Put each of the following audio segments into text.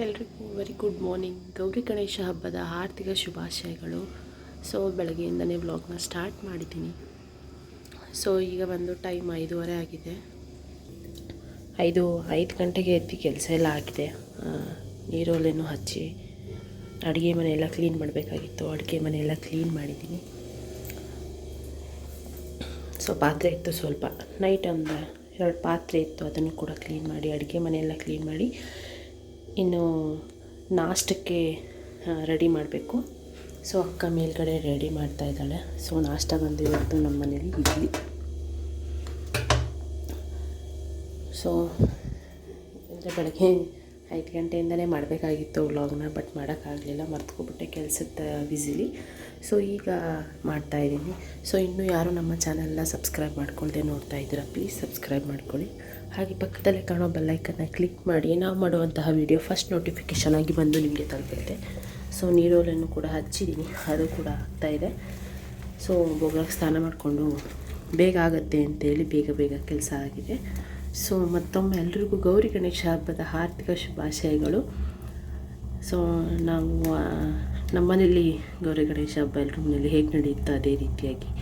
ಎಲ್ರಿಗೂ very good morning Gauri Ganesha ಹಬ್ಬದ ಆರ್ಥಿಕ ಶುಭಾಶಯಗಳು. ಸೊ ಬೆಳಗ್ಗೆಯಿಂದನೇ ವ್ಲಾಗ್ನ ಸ್ಟಾರ್ಟ್ ಮಾಡಿದ್ದೀನಿ. ಸೊ ಈಗ ಬಂದು ಟೈಮ್ ಐದೂವರೆ ಆಗಿದೆ. ಐದು ಐದು ಗಂಟೆಗೆ ಎದ್ದು ಕೆಲಸ ಎಲ್ಲ ಆಗಿದೆ. ನೀರೊಲೆನೂ ಹಚ್ಚಿ ಅಡುಗೆ ಮನೆಯೆಲ್ಲ ಕ್ಲೀನ್ ಮಾಡಬೇಕಾಗಿತ್ತು. ಅಡುಗೆ ಮನೆಯೆಲ್ಲ ಕ್ಲೀನ್ ಮಾಡಿದ್ದೀನಿ. ಸೊ ಪಾತ್ರೆ ಇತ್ತು ಸ್ವಲ್ಪ. ನೈಟ್ ಒಂದು ಎರಡು ಪಾತ್ರೆ ಇತ್ತು. ಅದನ್ನು ಕೂಡ ಕ್ಲೀನ್ ಮಾಡಿ, ಅಡುಗೆ ಮನೆಯೆಲ್ಲ ಕ್ಲೀನ್ ಮಾಡಿ ಇನ್ನು ನಾಷ್ಟಕ್ಕೆ ರೆಡಿ ಮಾಡಬೇಕು. ಸೊ ಅಕ್ಕ ಮೇಲ್ಗಡೆ ರೆಡಿ ಮಾಡ್ತಾ ಇದ್ದಾಳೆ. ಸೊ ನಾಷ್ಟ ಬಂದು ನಮ್ಮ ಮನೇಲಿ ಇಡ್ಲಿ. ಸೊ ಅಂದರೆ ಬೆಳಗ್ಗೆ ಐದು ಗಂಟೆಯಿಂದಲೇ ಮಾಡಬೇಕಾಗಿತ್ತು ವ್ಲಾಗ್ನ ಬಟ್ ಮಾಡೋಕ್ಕಾಗಲಿಲ್ಲ. ಮರ್ತ್ಕೊಬಿಟ್ಟೆ ಕೆಲಸದ ಬ್ಯುಸಿಲಿ ಸೊ ಈಗ ಮಾಡ್ತಾಯಿದ್ದೀನಿ ಸೊ ಇನ್ನೂ ಯಾರು ನಮ್ಮ ಚಾನಲ್ನ ಸಬ್ಸ್ಕ್ರೈಬ್ ಮಾಡ್ಕೊಳ್ದೆ ನೋಡ್ತಾ ಇದ್ದೀರಾ ಪ್ಲೀಸ್ ಸಬ್ಸ್ಕ್ರೈಬ್ ಮಾಡ್ಕೊಳ್ಳಿ. ಹಾಗೆ ಪಕ್ಕದಲ್ಲೇ ಕಾಣೋ ಬೆಲ್ಲೈಕನ್ನ ಕ್ಲಿಕ್ ಮಾಡಿ, ನಾವು ಮಾಡುವಂತಹ ವಿಡಿಯೋ ಫಸ್ಟ್ ನೋಟಿಫಿಕೇಷನ್ ಆಗಿ ಬಂದು ನಿಮಗೆ ತಲುಪುತ್ತೆ ಸೊ ನೀರೋಲನ್ನು ಕೂಡ ಹಚ್ಚಿದ್ದೀನಿ ಅದು ಕೂಡ ಆಗ್ತಾಯಿದೆ ಸೊ ಒಬ್ಬೊಬ್ಬರಾಗ ಸ್ನಾನ ಮಾಡಿಕೊಂಡು ಬೇಗ ಆಗುತ್ತೆ ಅಂತೇಳಿ ಬೇಗ ಬೇಗ ಕೆಲಸ ಆಗಿದೆ. ಸೊ ಮತ್ತೊಮ್ಮೆ ಎಲ್ರಿಗೂ ಗೌರಿ ಗಣೇಶ ಹಬ್ಬದ ಆರ್ಥಿಕ ಶುಭಾಶಯಗಳು. ಸೊ ನಾವು ನಮ್ಮನೇಲಿ ಗೌರಿ ಗಣೇಶ ಹಬ್ಬ ಎಲ್ಲರ ಮನೇಲಿ ಹೇಗೆ ನಡೆಯುತ್ತೋ ಅದೇ ರೀತಿಯಾಗಿ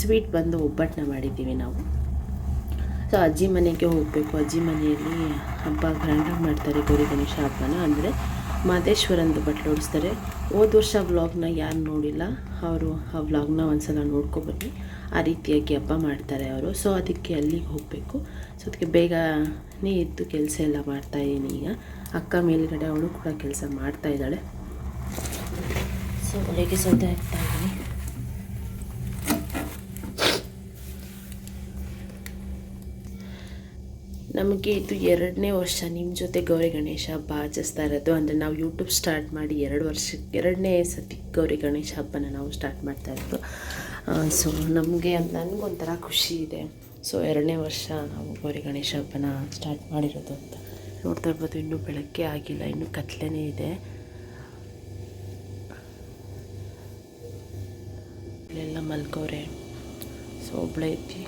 ಸ್ವೀಟ್ ಬಂದು ಒಬ್ಬಟ್ಟನ್ನ ಮಾಡಿದ್ದೀವಿ ನಾವು. ಸೊ ಅಜ್ಜಿ ಮನೆಗೆ ಹೋಗಬೇಕು. ಅಜ್ಜಿ ಮನೆಯಲ್ಲಿ ಹಬ್ಬ ಗ್ರ್ಯಾಂಡಾಗಿ ಮಾಡ್ತಾರೆ ಗೌರಿ ಗಣೇಶ ಹಬ್ಬನ. ಅಂದರೆ ಮಾದೇಶ್ವರಂದು ಬಟ್ಲು ಓಡಿಸ್ತಾರೆ ಹೋದ ವರ್ಷ ವ್ಲಾಗ್ನ ಯಾರು ನೋಡಿಲ್ಲ. ಅವರು ಆ ವ್ಲಾಗ್ನ ಒಂದ್ಸಲ ನೋಡ್ಕೊಬನ್ನಿ. ಆ ರೀತಿಯಾಗಿ ಹಬ್ಬ ಮಾಡ್ತಾರೆ ಅವರು. ಸೊ ಅದಕ್ಕೆ ಅಲ್ಲಿಗೆ ಹೋಗಬೇಕು. ಸೊ ಅದಕ್ಕೆ ಬೇಗನೇ ಎದ್ದು ಕೆಲಸ ಎಲ್ಲ ಮಾಡ್ತಾ ಇದ್ದೀನಿ ಈಗ. ಅಕ್ಕ ಮೇಲ್ಗಡೆ ಅವಳು ಕೂಡ ಕೆಲಸ ಮಾಡ್ತಾ ಇದ್ದಾಳೆ. ಸೊ ಬೆಳಗ್ಗೆ ಸದ್ಯ ಆಗ್ತಾ ನಮಗೆ ಇದು ಎರಡನೇ ವರ್ಷ ನಿಮ್ಮ ಜೊತೆ ಗೌರಿ ಗಣೇಶ ಹಬ್ಬ ಆಚರಿಸ್ತಾ ಇರೋದು. ಅಂದರೆ ನಾವು ಯೂಟ್ಯೂಬ್ ಸ್ಟಾರ್ಟ್ ಮಾಡಿ ಎರಡು ವರ್ಷ, ಎರಡನೇ ಸತಿ ಗೌರಿ ಗಣೇಶ ಹಬ್ಬನ ನಾವು ಸ್ಟಾರ್ಟ್ ಮಾಡ್ತಾ ಇರೋದು. ಸೊ ನಮಗೆ ನನಗೊಂಥರ ಖುಷಿ ಇದೆ. ಸೊ ಎರಡನೇ ವರ್ಷ ನಾವು ಗೌರಿ ಗಣೇಶ ಹಬ್ಬನ ಸ್ಟಾರ್ಟ್ ಮಾಡಿರೋದು ಅಂತ. ನೋಡ್ತಾ ಇರ್ಬೋದು, ಇನ್ನೂ ಬೆಳಗ್ಗೆ ಆಗಿಲ್ಲ, ಇನ್ನೂ ಕತ್ಲೆನೇ ಇದೆ. ಎಲ್ಲ ಮಲ್ಕೋರೆ ಸೊ ಒಬ್ಬಳೆ ಎತ್ತಿ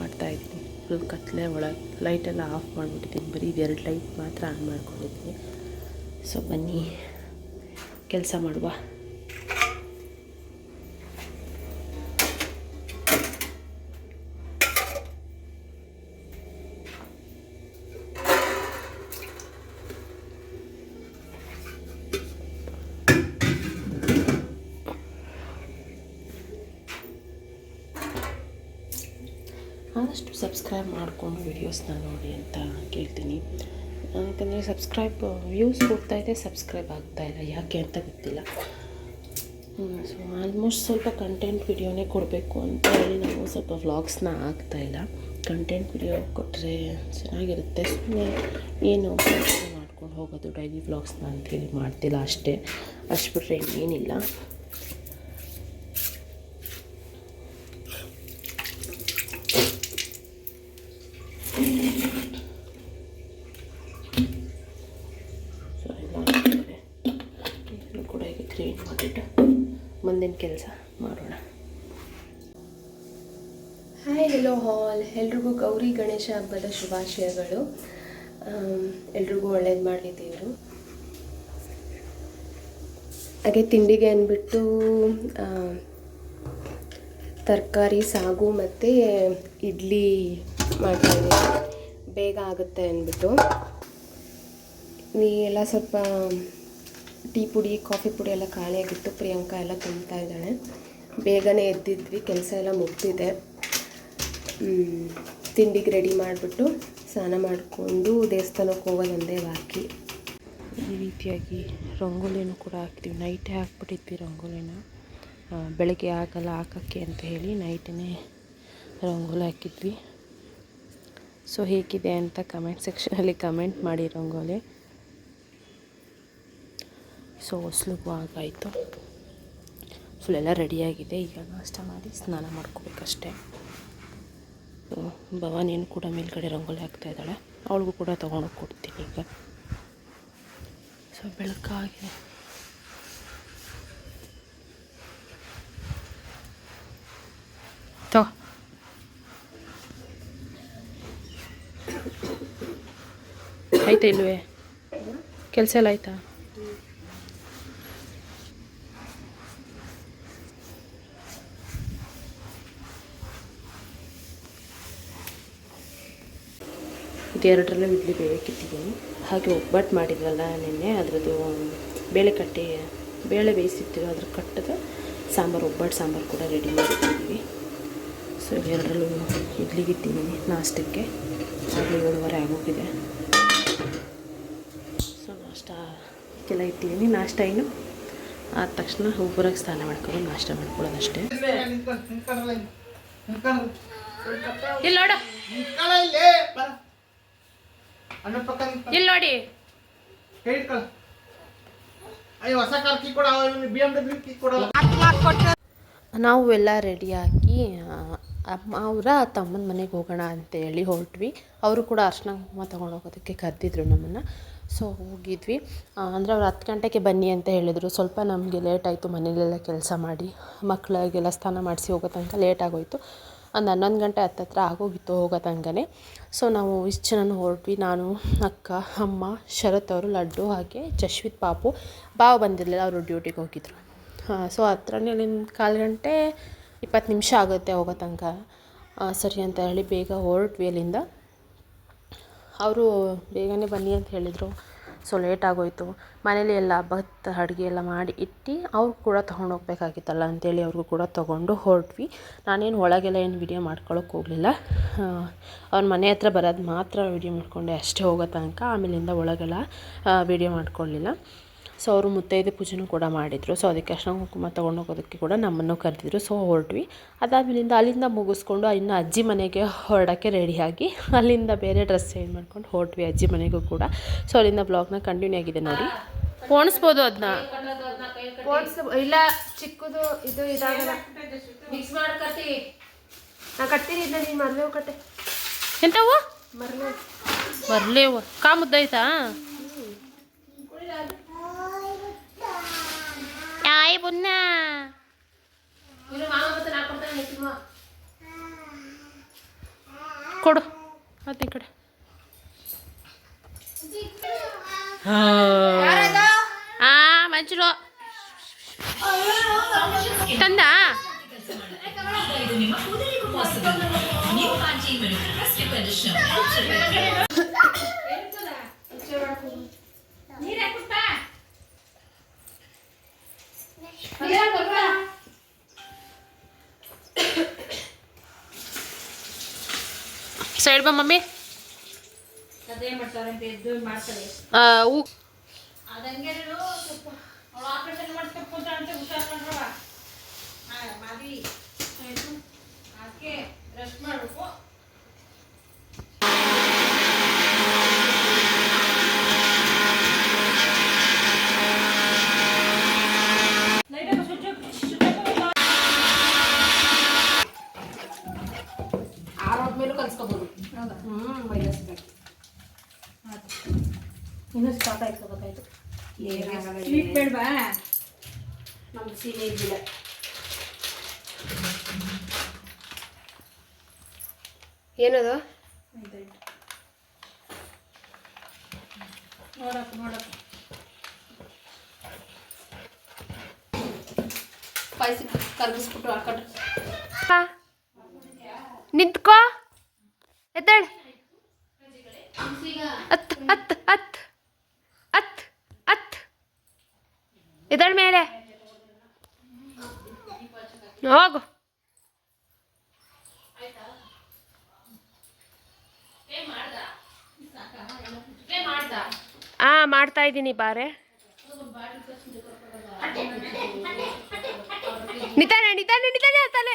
ಮಾಡ್ತಾಯಿದ್ದೀನಿ ಫುಲ್ ಕತ್ತಲೆ ಒಳಗೆ ಲೈಟೆಲ್ಲ ಆಫ್ ಮಾಡಿಬಿಟ್ಟಿದ್ದೀನಿ. ಬರೀ ಇದೆರಡು ಲೈಟ್ ಮಾತ್ರ ಆನ್ ಮಾಡ್ಕೊಂಡಿದ್ದೀನಿ. ಸೊ ಬನ್ನಿ, ಕೆಲಸ ಮಾಡುವ. ಆದಷ್ಟು ಸಬ್ಸ್ಕ್ರೈಬ್ ಮಾಡಿಕೊಂಡು ವೀಡಿಯೋಸ್ನ ನೋಡಿ ಅಂತ ಕೇಳ್ತೀನಿ. ಯಾಕಂದರೆ ಸಬ್ಸ್ಕ್ರೈಬ್ ವ್ಯೂಸ್ ಇದೆ ಸಬ್ಸ್ಕ್ರೈಬ್ ಆಗ್ತಾಯಿಲ್ಲ ಯಾಕೆ ಅಂತ ಗೊತ್ತಿಲ್ಲ. ಸೊ ಆಲ್ಮೋಸ್ಟ್ ಸ್ವಲ್ಪ ಕಂಟೆಂಟ್ ವಿಡಿಯೋನೇ ಕೊಡಬೇಕು ಅಂತ ಹೇಳಿ ನಾವು ಸ್ವಲ್ಪ ವ್ಲಾಗ್ಸ್ನ ಆಗ್ತಾ ಇಲ್ಲ. ಕಂಟೆಂಟ್ ವಿಡಿಯೋ ಕೊಟ್ಟರೆ ಚೆನ್ನಾಗಿರುತ್ತೆ. ಸುಮ್ಮನೆ ಏನು ಮಾಡ್ಕೊಂಡು ಹೋಗೋದು ಡೈಲಿ ವ್ಲಾಗ್ಸ್ನ ಅಂತೇಳಿ ಮಾಡ್ತಿಲ್ಲ ಅಷ್ಟೇ. ಅಷ್ಟು ಬಿಟ್ಟರೆ ಏನಿಲ್ಲ ಸೊ ಎಲ್ಲ ಆಗ್ತದೆ ಇದನ್ನು ಕೂಡ ಈಗ ಕ್ಲೀನ್ ಮಾಡಿಬಿಟ್ಟು ಮುಂದಿನ ಕೆಲಸ ಮಾಡೋಣ ಹಾಯ್ ಹೆಲೋ ಹಾಲ್ ಎಲ್ರಿಗೂ ಗೌರಿ ಗಣೇಶ ಹಬ್ಬದ ಶುಭಾಶಯಗಳು. ಎಲ್ರಿಗೂ ಒಳ್ಳೇದು ಮಾಡಲಿ ದೇವರು. ಹಾಗೆ ತಿಂಡಿಗೆ ಅಂದ್ಬಿಟ್ಟು ತರಕಾರಿ, ಸಾಗು ಮತ್ತು ಇಡ್ಲಿ ಮಾಡ್ತಾಯಿದ್ದೀನಿ ಬೇಗ ಆಗುತ್ತೆ ಅಂದ್ಬಿಟ್ಟು ನೀ ಎಲ್ಲ ಸ್ವಲ್ಪ ಟೀ ಪುಡಿ, ಕಾಫಿ ಪುಡಿ ಎಲ್ಲ ಖಾಲಿಯಾಗಿತ್ತು ಪ್ರಿಯಾಂಕಾ ಎಲ್ಲ ತುಂಬ್ತಾ ಇದ್ದಾಳೆ. ಬೇಗನೆ ಎದ್ದಿದ್ವಿ, ಕೆಲಸ ಎಲ್ಲ ಮುಗ್ದಿದೆ. ತಿಂಡಿಗೆ ರೆಡಿ ಮಾಡಿಬಿಟ್ಟು ಸ್ನಾನ ಮಾಡಿಕೊಂಡು ದೇವಸ್ಥಾನಕ್ಕೆ ಹೋಗೋದು ಒಂದೇ ಬಾಕಿ ಈ ರೀತಿಯಾಗಿ ರಂಗೋಲಿನೂ ಕೂಡ ಹಾಕ್ತೀವಿ. ನೈಟೇ ಹಾಕ್ಬಿಟ್ಟಿದ್ವಿ ರಂಗೋಲಿನ. ಬೆಳಗ್ಗೆ ಆಗಲ್ಲ, ಹಾಕೋಕ್ಕೆ ಅಂತ ಹೇಳಿ ನೈಟೇ ರಂಗೋಲಿ ಹಾಕಿದ್ವಿ. ಸೊ ಹೇಗಿದೆ ಅಂತ ಕಮೆಂಟ್ ಸೆಕ್ಷನಲ್ಲಿ ಕಮೆಂಟ್ ಮಾಡಿ ರಂಗೋಲಿ. ಸೊ ಹೊಸ್ಲಿಗೂ ಆಗಾಯಿತು ಫುಲ್ ಎಲ್ಲ ರೆಡಿಯಾಗಿದೆ ಈಗ ನಾಷ್ಟ ಮಾಡಿ ಸ್ನಾನ ಮಾಡ್ಕೋಬೇಕಷ್ಟೇ. ಭವಾನಿಯನ್ನು ಕೂಡ ಮೇಲ್ಗಡೆ ರಂಗೋಲಿ ಹಾಕ್ತಾ ಇದ್ದಾಳೆ. ಅವಳಿಗೂ ಕೂಡ ತೊಗೊಂಡೋಗಿ ಕೊಡ್ತೀನಿ ಈಗ. ಸೊ ಬೆಳಕಾಗಿದೆ ತೊ ಆಯ್ತಾ ಇಲ್ವೇ? ಕೆಲಸ ಎಲ್ಲ ಆಯ್ತಾ? ಇದೆರಡರಲ್ಲೂ ಇಡ್ಲಿ ಬೇಯಕ್ಕಿಟ್ಟಿದ್ದೀನಿ ಹಾಗೆ ಒಬ್ಬಟ್ಟು ಮಾಡಿದ್ರಲ್ಲ ನಿನ್ನೆ ಅದರದ್ದು ಬೇಳೆ ಕಟ್ಟಿ ಬೇಳೆ ಬೇಯಿಸಿತ್ತು. ಅದ್ರ ಕಟ್ಟದ ಸಾಂಬಾರು ಒಬ್ಬಟ್ಟು ಸಾಂಬಾರು ಕೂಡ ರೆಡಿ ಮಾಡಿಟ್ಟಿದ್ದೀವಿ ಸೊ ಎರಡರಲ್ಲೂ ಇಡ್ಲಿಗೆ ಇಟ್ಟಿದ್ದೀನಿ ನಾಷ್ಟಕ್ಕೆ. ಆಗಲೇ ಏಳುವರೆ ಆಗೋಗಿದೆ. ಸೊ ನಾಷ್ಟಕ್ಕೆಲ್ಲ ಇಟ್ಟಿದ್ದೀನಿ. ನಾಷ್ಟ ಏನು? ಆದ ತಕ್ಷಣ ಒಬ್ಬರಾಗ ಸ್ನಾನ ಮಾಡ್ಕೊಂಡು ನಾಷ್ಟ ಮಾಡ್ಕೊಳ್ಳೋದಷ್ಟೇ. ಇಲ್ಲಿ ನೋಡು. ಇಲ್ಲಿ ನೋಡಿ. ನಾವು ಎಲ್ಲ ರೆಡಿಯಾಗಿ ಅಮ್ಮ ಅವರ ತಮ್ಮನ ಮನೆಗೆ ಹೋಗೋಣ ಅಂತ ಹೇಳಿ ಹೊರಟ್ವಿ. ಅವರು ಕೂಡ ಅರ್ಶನ ಕುಂಕುಮ ತೊಗೊಂಡೋಗೋದಕ್ಕೆ ಕರೆದಿದ್ರು ನಮ್ಮನ್ನು. ಸೊ ಹೋಗಿದ್ವಿ. ಅಂದರೆ ಅವ್ರು ಹತ್ತು ಗಂಟೆಗೆ ಬನ್ನಿ ಅಂತ ಹೇಳಿದರು. ಸ್ವಲ್ಪ ನಮಗೆ ಲೇಟ್ ಆಯಿತು ಮನೇಲೆಲ್ಲ ಕೆಲಸ ಮಾಡಿ ಮಕ್ಕಳಿಗೆಲ್ಲ ಸ್ನಾನ ಮಾಡಿಸಿ ಹೋಗೋ ತನಕ ಲೇಟ್ ಆಗೋಯಿತು. ಒಂದು ಹನ್ನೊಂದು ಗಂಟೆ ಹತ್ತತ್ರ ಆಗೋಗಿತ್ತು ಹೋಗೋ ತನಕನೇ. ಸೊ ನಾವು ಇಷ್ಟು ಹೊರಟ್ವಿ. ನಾನು, ಅಕ್ಕ, ಅಮ್ಮ, ಶರತ್ ಅವರು, ಲಡ್ಡು ಹಾಗೆ ಜಶ್ವಿತ್ ಪಾಪು ಬಾವ ಬಂದಿರಲಿಲ್ಲ, ಅವರು ಡ್ಯೂಟಿಗೆ ಹೋಗಿದ್ರು. ಹಾಂ ಸೊ ಹತ್ರನೇ ಕಾಲು ಗಂಟೆ ಇಪ್ಪತ್ತು ನಿಮಿಷ ಆಗುತ್ತೆ ಹೋಗೋ ತನಕ. ಸರಿ ಅಂತ ಹೇಳಿ ಬೇಗ ಹೊರಟ್ವಿ ಅಲ್ಲಿಂದ. ಅವರು ಬೇಗನೆ ಬನ್ನಿ ಅಂತ ಹೇಳಿದರು. ಸೊ ಲೇಟ್ ಆಗೋಯಿತು ಮನೇಲಿ ಎಲ್ಲ ಭತ್ತ, ಅಡುಗೆ ಎಲ್ಲ ಮಾಡಿ ಇಟ್ಟು ಅವ್ರು ಕೂಡ ತೊಗೊಂಡು ಹೋಗ್ಬೇಕಾಗಿತ್ತಲ್ಲ ಅಂತೇಳಿ ಅವ್ರಿಗೂ ಕೂಡ ತೊಗೊಂಡು ಹೊರಟ್ವಿ. ನಾನೇನು ಒಳಗೆಲ್ಲ ಏನು ವಿಡಿಯೋ ಮಾಡ್ಕೊಳಕ್ಕೆ ಹೋಗಲಿಲ್ಲ. ಅವ್ರ ಮನೆ ಹತ್ರ ಬರೋದು ಮಾತ್ರ ವಿಡಿಯೋ ಮಾಡಿಕೊಂಡೆ ಅಷ್ಟೇ ಹೋಗೋ ತನಕ. ಆಮೇಲಿಂದ ಒಳಗೆಲ್ಲ ವಿಡಿಯೋ ಮಾಡ್ಕೊಳ್ಳಿಲ್ಲ ಸೊ ಅವರು ಮುತ್ತೈದೆ ಪೂಜೆನೂ ಕೂಡ ಮಾಡಿದರು. ಸೊ ಅದಕ್ಕೆ ಅರ್ಶನ ಕುಂಕುಮ ತೊಗೊಂಡು ಹೋಗೋದಕ್ಕೆ ಕೂಡ ನಮ್ಮನ್ನು ಕರೆದಿದ್ರು. ಸೊ ಹೊರಟ್ವಿ. ಅದಾದ್ಮೇಲಿಂದ ಅಲ್ಲಿಂದ ಮುಗಿಸ್ಕೊಂಡು ಇನ್ನು ಅಜ್ಜಿ ಮನೆಗೆ ಹೊರಡೋಕ್ಕೆ ರೆಡಿಯಾಗಿ ಅಲ್ಲಿಂದ ಬೇರೆ ಡ್ರೆಸ್ ಚೇಂಜ್ ಮಾಡ್ಕೊಂಡು ಹೊರಟ್ವಿ ಅಜ್ಜಿ ಮನೆಗೂ ಕೂಡ. ಸೊ ಅಲ್ಲಿಂದ ಬ್ಲಾಗ್ನ ಕಂಟಿನ್ಯೂ ಆಗಿದೆ ನೋಡಿ. ಪೋಣಿಸ್ಬೋದು ಅದನ್ನ ಇಲ್ಲ ಚಿಕ್ಕದು ಇದು ಇದಾಗಲ್ಲ. ಮಿಕ್ಸ್ ಮಾಡ್ಕತ್ತಿ ನಾ ಕಟ್ತೀನಿ ಇದನ್ನ ನೀನು ಮರ್ಲೇವು ಕಟ್ಟೆ. ಎಂತವು? ಮರ್ಲೇವು. ಮರ್ಲೇವು. ಕಾ ಮುದ್ದಾಯ್ತಾ? ಆಯ್ ಬುನ್ನ ಕೊಡು ಅದೇ ಕಡೆ ಆ ಮಂಜುಳು ಸೈಡ್ ಬಾ ಮಮ್ಮಿ ಆ, ಹೂ ಆರೋದ್ಮೇಲೂ ಕಲ್ಸ್ಕೊಬೋದು ಹ್ಞೂ ಬೈದಸ್ಬೇಕು ಇನ್ನೂ ಸ್ಟಾರ್ಟ್ ಆಯ್ತು. ಗೊತ್ತಾಯ್ತು ಸ್ವೀಟ್ ಬೇಡವಾ? ನಮ್ಮ ಸೀಮೆ ಇದ್ದಿಲ್ಲ ಏನದು? ನೋಡಪ್ಪ ನೋಡಪ್ಪ ಪಾಯಸ ಕರ್ಗಿಸ್ಬಿಟ್ಟು ಆ ಕಡೆ ನಿಂತ್ಕೋ. ಎದ್ದೇಳ. ಅತ್ ಅತ್ ಅತ್ ಅತ್ ಅತ್. ಎದ್ದಾಳ ಮೇಲೆ. ಹೋಗು. ಆ, ಮಾಡ್ತಾ ಇದ್ದೀನಿ ಬಾರೆ. ನಿತಾನೆ ನಿತಾನೆ ನಿತಾನೆ ತಲೆ.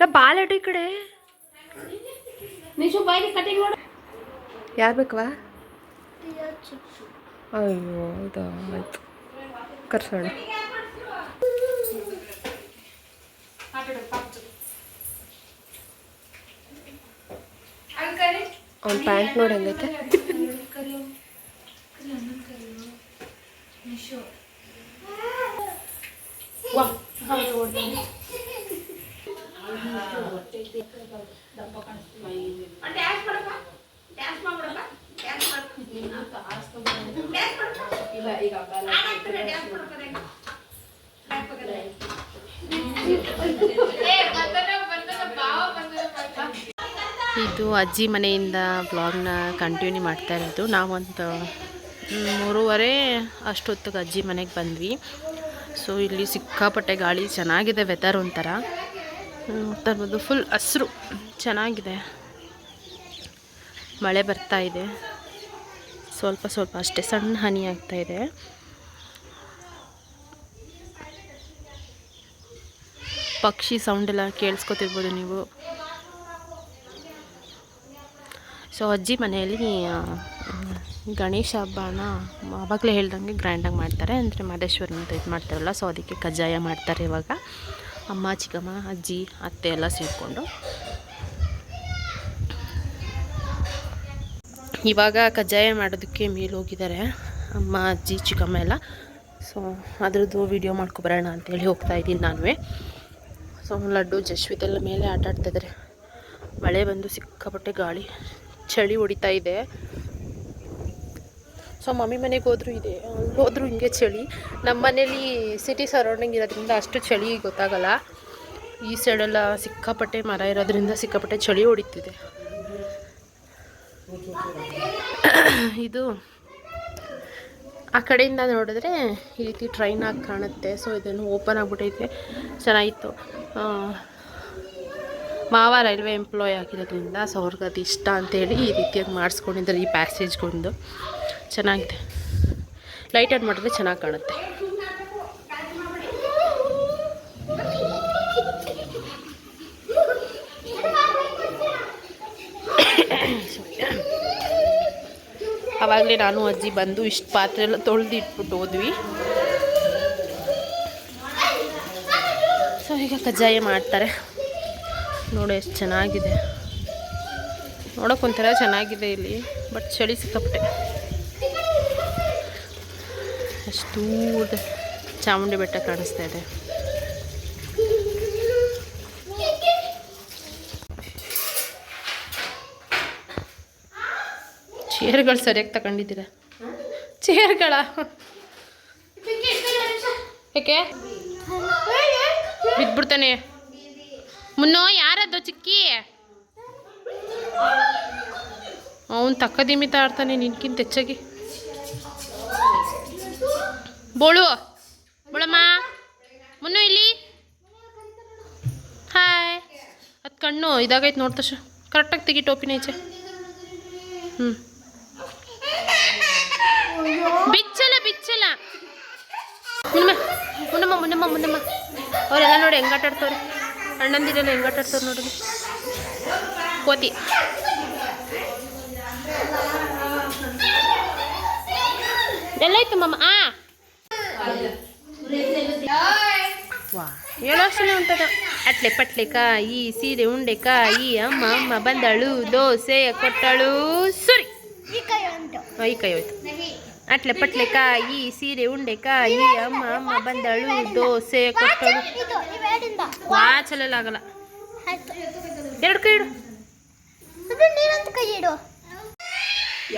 ನಾ ಬಾ ಲಡ್ಡು ಈ ಕಡೆ ನಿಶು ಬಾಯಿ ಕಟಿಂಗ್ ನೋಡು ಯಾರು ಬೇಕವಾ ಅಯ್ಯೋ ಹೌದಾ ಆಯ್ತು ಕರ್ಸೋಣ ಅವ್ನ ಪ್ಯಾಂಟ್ ನೋಡಿ ಹಂಗೈತೆ ಇದು ಅಜ್ಜಿ ಮನೆಯಿಂದ ಬ್ಲಾಗ್ನ ಕಂಟಿನ್ಯೂ ಮಾಡ್ತಾ ಇರೋದು. ನಾವೊಂದು ಮೂರುವರೆ ಅಷ್ಟೊತ್ತಿಗೆ ಅಜ್ಜಿ ಮನೆಗೆ ಬಂದ್ವಿ. ಸೊ ಇಲ್ಲಿ ಸಿಕ್ಕಾಪಟ್ಟೆ ಗಾಳಿ, ಚೆನ್ನಾಗಿದೆ ವೆದರ್ ಒಂಥರ. ತರ್ಬೋದು ಫುಲ್ ಹಸ್ರು. ಚೆನ್ನಾಗಿದೆ. ಮಳೆ ಬರ್ತಾ ಇದೆ. ಸ್ವಲ್ಪ ಸ್ವಲ್ಪ ಅಷ್ಟೇ ಸಣ್ಣ ಹನಿ ಆಗ್ತಾ ಇದೆ. ಪಕ್ಷಿ ಸೌಂಡ್ ಎಲ್ಲ ಕೇಳಿಸ್ಕೊತಿರ್ಬೋದು ನೀವು. ಸೊ ಅಜ್ಜಿ ಮನೆಯಲ್ಲಿ ಗಣೇಶ ಹಬ್ಬನ ಆವಾಗಲೇ ಹೇಳ್ದಂಗೆ ಗ್ರ್ಯಾಂಡಾಗಿ ಮಾಡ್ತಾರೆ. ಅಂದರೆ ಮಾದೇಶ್ವರನ ಅಂತ ಇದು ಮಾಡ್ತಾರಲ್ಲ ಸೊ ಅದಕ್ಕೆ ಕಜ್ಜಾಯ ಮಾಡ್ತಾರೆ ಇವಾಗ. ಅಮ್ಮ, ಚಿಕ್ಕಮ್ಮ, ಅಜ್ಜಿ, ಅತ್ತೆ ಎಲ್ಲ ಸೇರಿಕೊಂಡು. ಇವಾಗ ಕಜ್ಜಾಯ ಮಾಡೋದಕ್ಕೆ ಮೇಲೆ ಹೋಗಿದ್ದಾರೆ. ಅಮ್ಮ, ಅಜ್ಜಿ, ಚಿಕ್ಕಮ್ಮ ಎಲ್ಲ. ಸೊ ಅದ್ರದ್ದು ವಿಡಿಯೋ ಮಾಡ್ಕೊಬರೋಣ ಅಂತೇಳಿ ಹೋಗ್ತಾ ಇದ್ದೀನಿ ನಾನು ಸೊ ಲಡ್ಡು ಜಶ್ವಿತ್ ಎಲ್ಲ ಮೇಲೆ ಆಟ ಆಡ್ತಾಯಿದ್ದಾರೆ ಮಳೆ ಬಂದು ಸಿಕ್ಕಾಪಟ್ಟೆ ಗಾಳಿ, ಚಳಿ ಹೊಡಿತಾ ಇದೆ. ಸೊ ಮಮ್ಮಿ ಮನೆಗೆ ಹೋದ್ರು ಇದೆ. ಹೋದರೂ ಹಿಂಗೆ ಚಳಿ. ನಮ್ಮ ಮನೇಲಿ ಸಿಟಿ ಸರೌಂಡಿಂಗ್ ಇರೋದ್ರಿಂದ ಅಷ್ಟು ಚಳಿ ಗೊತ್ತಾಗಲ್ಲ. ಈ ಸೈಡೆಲ್ಲ ಸಿಕ್ಕಾಪಟ್ಟೆ ಮರ ಇರೋದ್ರಿಂದ ಸಿಕ್ಕಾಪಟ್ಟೆ ಚಳಿ ಹೊಡಿತಿದೆ. ಇದು ಆ ಕಡೆಯಿಂದ ನೋಡಿದ್ರೆ ಈ ರೀತಿ ಟ್ರೈನ್ ಆಗಿ ಕಾಣುತ್ತೆ. ಸೊ ಇದನ್ನು ಓಪನ್ ಆಗಿಬಿಟ್ಟೈತೆ. ಚೆನ್ನಾಗಿತ್ತು. ಮಾವ ರೈಲ್ವೆ ಎಂಪ್ಲಾಯ್ ಆಗಿರೋದ್ರಿಂದ ಸೊ ಅವ್ರಿಗೆ ಅದು ಇಷ್ಟ ಅಂತೇಳಿ ಈ ರೀತಿಯಾಗಿ ಮಾಡಿಸ್ಕೊಂಡಿದ್ದಾರೆ ಈ ಪ್ಯಾಸೇಜ್ಗೊಂದು ಚೆನ್ನಾಗಿದೆ. ಲೈಟ್ ಆಡ್ ಮಾಡಿದ್ರೆ ಚೆನ್ನಾಗಿ ಕಾಣುತ್ತೆ. ಆವಾಗಲೇ ನಾನು, ಅಜ್ಜಿ ಬಂದು ಇಷ್ಟು ಪಾತ್ರೆ ಎಲ್ಲ ತೊಳೆದು ಇಟ್ಬಿಟ್ಟು ಹೋದ್ವಿ. ಸೊ ಈಗ ಕಜ್ಜಾಯ ಮಾಡ್ತಾರೆ. ನೋಡಿ ಎಷ್ಟು ಚೆನ್ನಾಗಿದೆ. ನೋಡೋಕೆ ಚೆನ್ನಾಗಿದೆ ಇಲ್ಲಿ ಬಟ್ ಚಳಿ ಸಿಕ್ಕಾಪಟ್ಟೆ. ಎಷ್ಟು ದೂರದ ಚಾಮುಂಡಿ ಬೆಟ್ಟ ಕಾಣಿಸ್ತಾ ಇದೆ. ಚೇರ್ಗಳು ಸರಿಯಾಗಿ ತಗೊಂಡಿದ್ದೀರ? ಚೇರ್ಗಳ? ಏಕೆ? ಬಿದ್ಬಿಡ್ತಾನೆ. ಮುನ್ನೋ, ಯಾರದ್ದು ಚಿಕ್ಕಿ? ಅವನು ತಕ್ಕದಿಮಿತ ಆಡ್ತಾನೆ ನಿನ್ಕಿಂತ ಹೆಚ್ಚಾಗಿ. ಬೋಳು. ಬೋಳಮ್ಮ. ಮುನ್ನು ಇಲ್ಲಿ. ಹಾಯ್ ಅದು ಕಣ್ಣು, ಇದಾಗೈತೆ ನೋಡ್ತಶ ಕರೆಕ್ಟಾಗಿ ತೆಗಿ ಟೋಪಿನ ಈಚೆ ಹ್ಞೂ ಬಿಚ್ಚಲ ಬಿಚ್ಚಲ ಮುನ್ನಮ್ಮ ಮುನ್ನಮ್ಮ ಮುನ್ನಮ್ಮ ಅವರೆಲ್ಲ ನೋಡಿ ಹೆಂಗೆ ಆಟ ಆಡ್ತವ್ರೆ. ಅಣ್ಣಂದಿರೆಲ್ಲ ಹೆಂಗೆ ಆಟ ಆಡ್ತವ್ರೆ ನೋಡಿ ಕೋತಿ ಎಲ್ಲಾಯ್ತು ಮಮ್ಮ ಆ. ಹೇಳೋ ಅಷ್ಟೇ ಉಂಟದ. ಅಟ್ಲೆ ಪಟ್ಲೆ ಕಾಯಿ ಸೀರೆ ಉಂಡೆ ಕಾಯಿ ಅಮ್ಮ ಅಮ್ಮ ಬಂದಳು ದೋಸೆ ಕೊಟ್ಟಳು ಸುರಿ. ಈ ಕೈ ಹೋಯ್ತು. ಅಟ್ಲೆ ಪಟ್ಲೆ ಕಾಯಿ ಸೀರೆ ಉಂಡೆ ಕಾಯಿ ಅಮ್ಮ ಅಮ್ಮ ಬಂದಳು ದೋಸೆ ಕೊಟ್ಟಳು. ವಾ ಚಲಲಾಗಲ್ಲ ಎರಡು ಕೈ ಇಡು.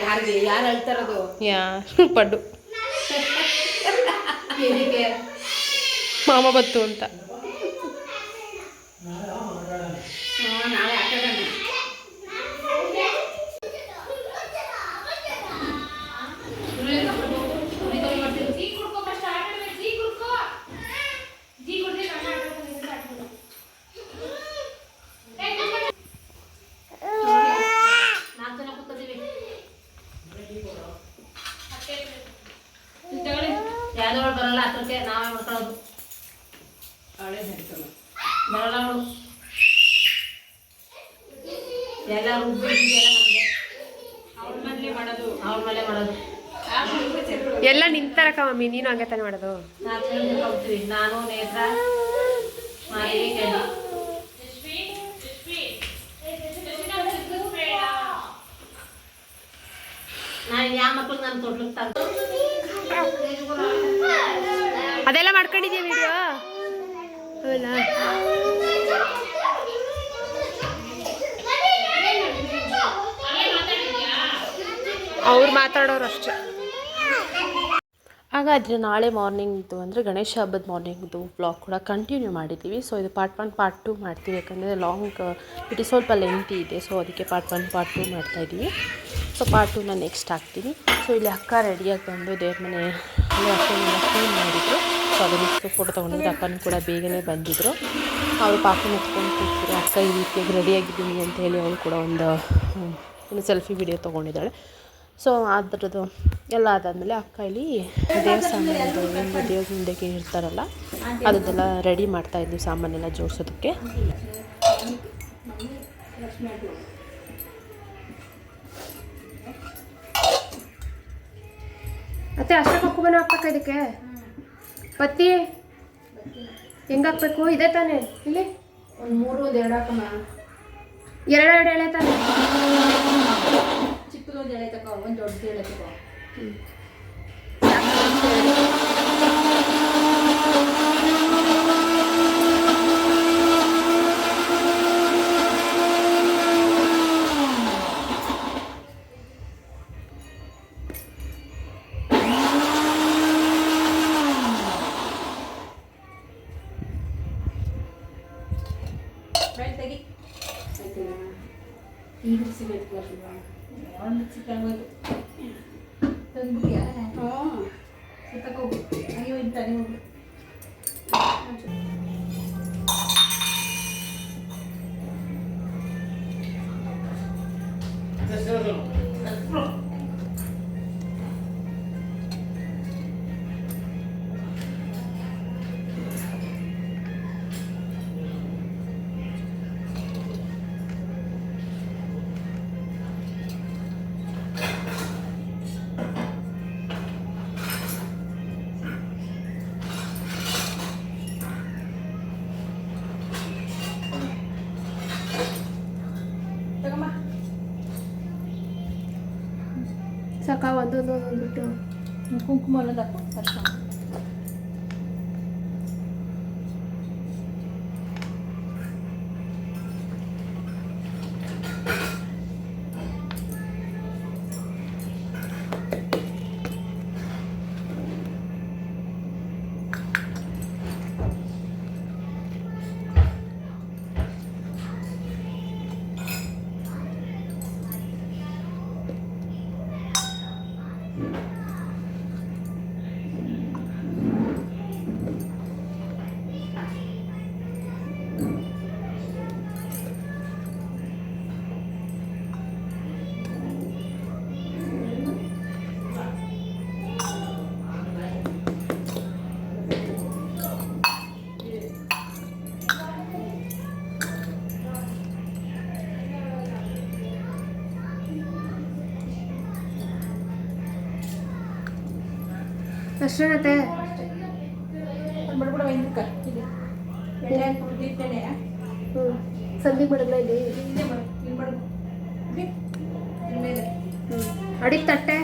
ಯಾರು ಹೇಳ್ತಾರದು? ಯಾ ಪಡ್ಡು. ಮಾಮ ಬತ್ತು ಅಂತ ನಾಳೆ ಆಟೋಣ ಯಾವ್ದೋ ಬರಲ್ಲ ಹತ್ರಕ್ಕೆ ನಾವೇ ಮಾಡ್ಕೊಳ್ಳೋದು ಅವಳೇ ಹೇಳ್ತಾಳೆ ಬರಲ್ಲ ಅವಳು ಎಲ್ಲ ರುಬ್ಬಿದ್ದೆಲ್ಲ ನಮ್ಗೆ ಅವ್ರ ಮನೇಲಿ ಮಾಡೋದು ಅವ್ರ ಮನೆ ಮಾಡೋದು. ಎಲ್ಲ ನಿಂತಾರಕ್ಕ ಮಮ್ಮಿ ನೀನು ಹಂಗೆ ತಾನೆ ಮಾಡೋದು? ಹೋಗ್ತೀವಿ ನಾನು ನೇತ್ರ ಮಾರಿ ಗಂಡಿ ನಾನು ಯಾವ ಮಕ್ಳಿಗೆ ನಾನು ತೊಟ್ಲಿಗೆ ತಂದು ಅದೆಲ್ಲ ಮಾಡ್ಕೊಂಡಿದ್ದೀವಿ ವಿಡಿಯೋ ಹೌದಾ? ಅವ್ರು ಮಾತಾಡೋರು ಅಷ್ಟೇ. ಹಾಗಾದರೆ ನಾಳೆ ಮಾರ್ನಿಂಗ್ದು ಅಂದರೆ ಗಣೇಶ ಹಬ್ಬದ ಮಾರ್ನಿಂಗ್ದು ಬ್ಲಾಗ್ ಕೂಡ ಕಂಟಿನ್ಯೂ ಮಾಡಿದ್ದೀವಿ. ಸೊ ಇದು ಪಾರ್ಟ್ ಒನ್ ಪಾರ್ಟ್ ಟು ಮಾಡ್ತೀವಿ. ಯಾಕಂದರೆ ಲಾಂಗ್ ಇಟ್ ಸ್ವಲ್ಪ ಲೆಂತಿ ಇದೆ. ಸೊ ಅದಕ್ಕೆ ಪಾರ್ಟ್ ಒನ್ ಪಾರ್ಟ್ ಟು ಮಾಡ್ತಾಯಿದ್ದೀವಿ ಸೊ ಪಾರ್ಟ್ ಟು ನಾನು ನೆಕ್ಸ್ಟ್ ಹಾಕ್ತೀನಿ. ಸೊ ಇಲ್ಲಿ ಅಕ್ಕ ರೆಡಿಯಾಗಿ ಬಂದು ದೇವ್ರ ಮನೆ ಅಕ್ಕನೆಲ್ಲ ಕ್ಲೀನ್ ಮಾಡಿದ್ರು. ಸೊ ಅದನ್ನ ಫೋಟೋ ತೊಗೊಂಡಿದ್ರು ಅಕ್ಕನ ಕೂಡ ಬೇಗನೆ ಬಂದಿದ್ದರು ಅವರು ಪಾಪ ಮುಚ್ಕೊಂಡು ಕೂತಿದ್ರು. ಅಕ್ಕ ಈ ರೀತಿಯಾಗಿ ರೆಡಿಯಾಗಿದ್ದೀನಿ ಅಂತ ಹೇಳಿ ಅವಳು ಕೂಡ ಒಂದು ಸೆಲ್ಫಿ ವಿಡಿಯೋ ತೊಗೊಂಡಿದ್ದಾಳೆ. ಸೊ ಅದ್ರದ್ದು ಎಲ್ಲ ಅದಾದಮೇಲೆ ಅಕ್ಕ ಇಲ್ಲಿ ದೇವಸ್ಥಾನ ಏನು ದೇವ್ರ ಮುಂದೆಗೆ ಇರ್ತಾರಲ್ಲ ಅದನ್ನೆಲ್ಲ ರೆಡಿ ಮಾಡ್ತಾ ಇದ್ವಿ ಸಾಮಾನೆಲ್ಲ ಜೋಡಿಸೋದಕ್ಕೆ. ಮತ್ತೆ ಅಷ್ಟೇ ಕುಕ್ಕುಮನ ಹಾಕ್ಬೇಕ ಇದಕ್ಕೆ? ಪತ್ತಿ? ಹೆಂಗ ಹಾಕ್ಬೇಕು? ಇದೆ ತಾನೆ ಇಲ್ಲಿ? ಒಂದು ಮೂರು ಒಂದು ಎರಡು ಹಾಕಮ್ಮ ಎರಡೆರಡು ಎಳೆ ತಾನೆ? ಚಿಕ್ಕದೊಂದು ಎಳೆ ತಗೋ ಒಂದು ದೊಡ್ಡದು ಎಳೆ ತಗೋ ಬೇಡ ತೆಗಿ ಆಯ್ತಲ್ಲ ಈಗ ಸಿಗಬೇಕು ಒಂದು ಚಿಕನ್ ಹೋಯ್ತು ತಂದ್ಬಿಟ್ಟಿಯಾ ಹ್ಞೂ ತಗೋಗು ಅಯ್ಯೋ ಇಂತಾನೆ ಹೋಗು కలర్ కుంకుమలో తప్ప కష్టం ಇಟ್ಟೆನೆ. ಹ್ಞೂ ಸಂದಿಗೆ ಮಡಗ್ಲ ಅಡಿಗೆ ತಟ್ಟೆ ತಟ್ಟೆ.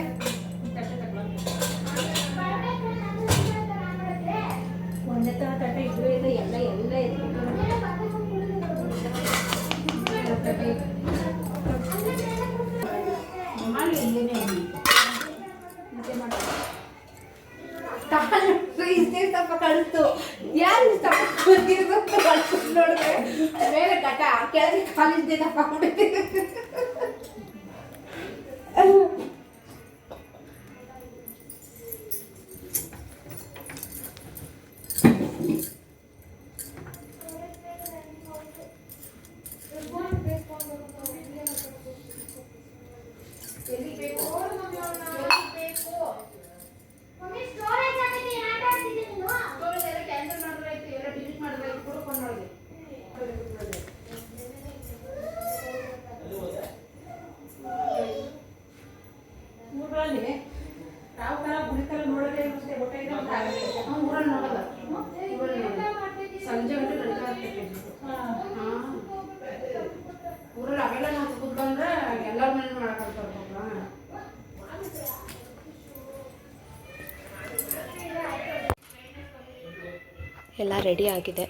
ಎಲ್ಲ ರೆಡಿ ಆಗಿದೆ.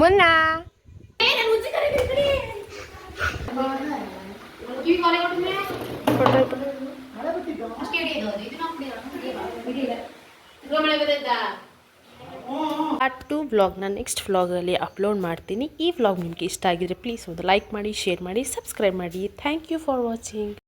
ಮುನ್ನ? ಪಾರ್ಟ್ ಟು ವ್ಲಾಗ್ನ ನೆಕ್ಸ್ಟ್ ವ್ಲಾಗಲ್ಲಿ ಅಪ್ಲೋಡ್ ಮಾಡ್ತೀನಿ. ಈ ವ್ಲಾಗ್ ನಿಮಗೆ ಇಷ್ಟ ಆಗಿದ್ರೆ ಪ್ಲೀಸ್ ಒಂದು ಲೈಕ್ ಮಾಡಿ ಶೇರ್ ಮಾಡಿ ಸಬ್ಸ್ಕ್ರೈಬ್ ಮಾಡಿ. Thank you for watching